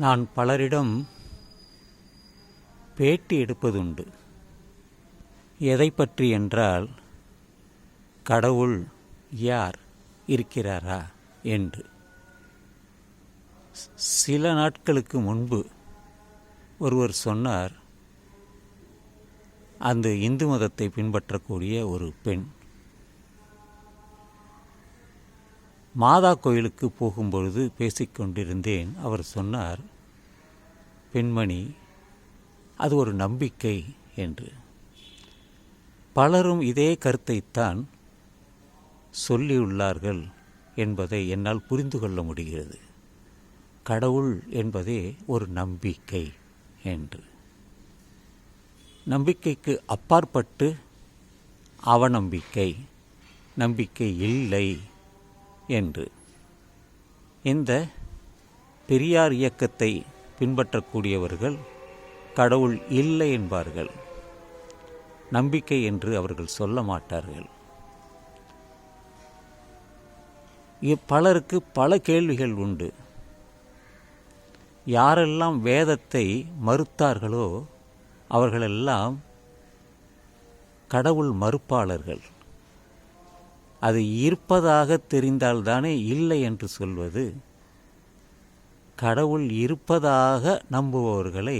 நான் பலரிடம் பேட்டி எடுப்பதுண்டு. எதை பற்றி என்றால் கடவுள் யார் இருக்கிறாரா என்று. சில நாட்களுக்கு முன்பு ஒருவர் சொன்னார் அந்த இந்து மதத்தை பின்பற்றக்கூடிய ஒரு பெண். மாதா கோயிலுக்கு போகும்பொழுது பேசிக்கொண்டிருந்தேன் அவர் சொன்னார் பெண்மணி அது ஒரு நம்பிக்கை என்று. பலரும் இதே கருத்தைத்தான் சொல்லியுள்ளார்கள் என்பதை என்னால் புரிந்து கொள்ள முடிகிறது. கடவுள் என்பதே ஒரு நம்பிக்கை என்று. நம்பிக்கைக்கு அப்பாற்பட்டு அவநம்பிக்கை நம்பிக்கை இல்லை என்று. இந்த பெரியார் இயக்கத்தை பின்பற்றக்கூடியவர்கள் கடவுள் இல்லை என்பார்கள். நம்பிக்கை என்று அவர்கள் சொல்ல மாட்டார்கள். பலருக்கு பல கேள்விகள் உண்டு. யாரெல்லாம் வேதத்தை மறுத்தார்களோ அவர்களெல்லாம் கடவுள் மறுப்பாளர்கள். அது இருப்பதாக தெரிந்தால்தானே இல்லை என்று சொல்வது கடவுள் இருப்பதாக நம்புபவர்களை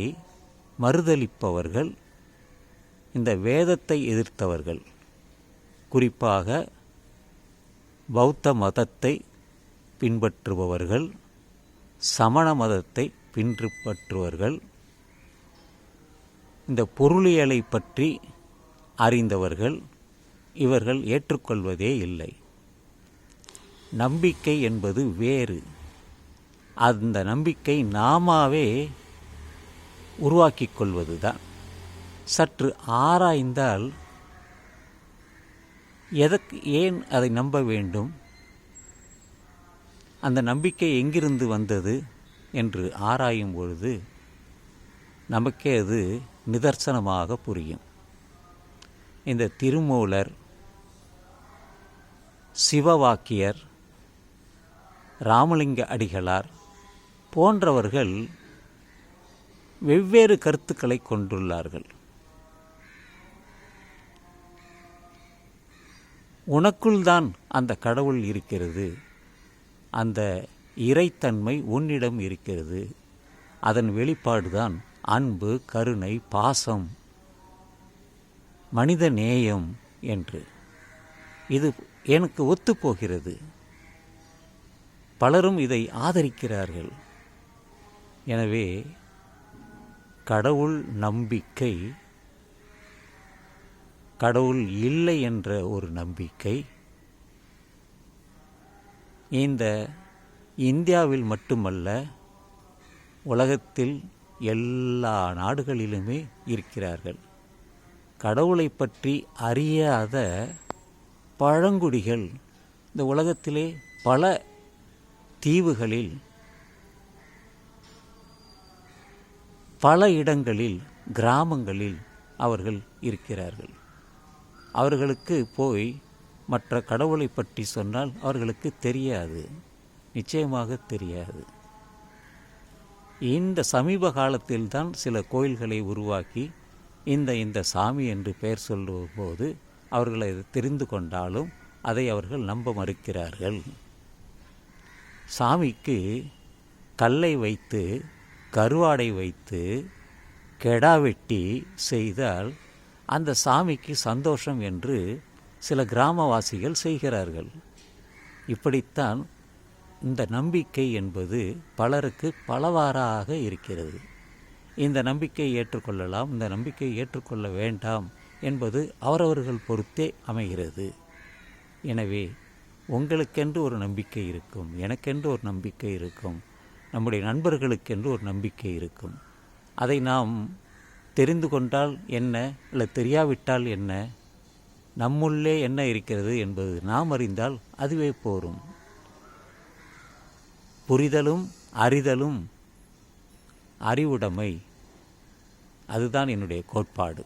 மறுதலிப்பவர்கள் இந்த வேதத்தை எதிர்த்தவர்கள். குறிப்பாக பௌத்த மதத்தை பின்பற்றுபவர்கள் சமண மதத்தை பின்பற்றுபவர்கள் இந்த பொருளியலை பற்றி அறிந்தவர்கள் இவர்கள் ஏற்றுக்கொள்வதே இல்லை. நம்பிக்கை என்பது வேறு. அந்த நம்பிக்கை நாமாவே உருவாக்கிக் கொள்வதுதான் சற்று ஆராய்ந்தால் எதற்கு ஏன் அதை நம்ப வேண்டும்? அந்த நம்பிக்கை எங்கிருந்து வந்தது என்று ஆராயும் பொழுது நமக்கே அது நிதர்சனமாக புரியும். இந்த திருமூலர் சிவவாக்கியர் ராமலிங்க அடிகளார் போன்றவர்கள் வெவ்வேறு கருத்துக்களை கொண்டுள்ளார்கள். உனக்குள்தான் அந்த கடவுள் இருக்கிறது. அந்த இறைத்தன்மை உன்னிடம் இருக்கிறது. அதன் வெளிப்பாடுதான் அன்பு கருணை பாசம் மனித நேயம் என்று. இது எனக்கு ஒத்துப்போகிறது. பலரும் இதை ஆதரிக்கிறார்கள். எனவே கடவுள் நம்பிக்கை கடவுள் இல்லை என்ற ஒரு நம்பிக்கை இந்த இந்தியாவில் மட்டுமல்ல உலகத்தில் எல்லா நாடுகளிலுமே இருக்கிறார்கள். கடவுளை பற்றி அறியாத பழங்குடிகள் இந்த உலகத்திலே பல தீவுகளில் பல இடங்களில் கிராமங்களில் அவர்கள் இருக்கிறார்கள். அவர்களுக்கு போய் மற்ற கடவுளை பற்றி சொன்னால் அவர்களுக்கு தெரியாது. நிச்சயமாக தெரியாது. இந்த சமீப காலத்தில்தான் சில கோயில்களை உருவாக்கி இந்த இந்த சாமி என்று பெயர் சொல்லும்போது அவர்கள் அதை தெரிந்து கொண்டாலும் அதை அவர்கள் நம்ப மறுக்கிறார்கள். சாமிக்கு கல்லை வைத்து கருவாடை வைத்து கெடா வெட்டி செய்தால் அந்த சாமிக்கு சந்தோஷம் என்று சில கிராமவாசிகள் செய்கிறார்கள். இப்படித்தான் இந்த நம்பிக்கை என்பது பலருக்கு பலவாறாக இருக்கிறது. இந்த நம்பிக்கையை ஏற்றுக்கொள்ளலாம் இந்த நம்பிக்கையை ஏற்றுக்கொள்ள வேண்டாம் என்பது அவரவர்கள் பொறுத்தே அமைகிறது. எனவே உங்களுக்கென்று ஒரு நம்பிக்கை இருக்கும் எனக்கென்று ஒரு நம்பிக்கை இருக்கும். நம்முடைய நண்பர்களுக்கென்று ஒரு நம்பிக்கை இருக்கும். அதை நாம் தெரிந்து கொண்டால் என்ன இல்லை தெரியாவிட்டால் என்ன நம்முள்ளே என்ன இருக்கிறது என்பது நாம் அறிந்தால் அதுவே போரும். புரிதலும் அறிதலும் அறிவுடைமை அதுதான் என்னுடைய கோட்பாடு.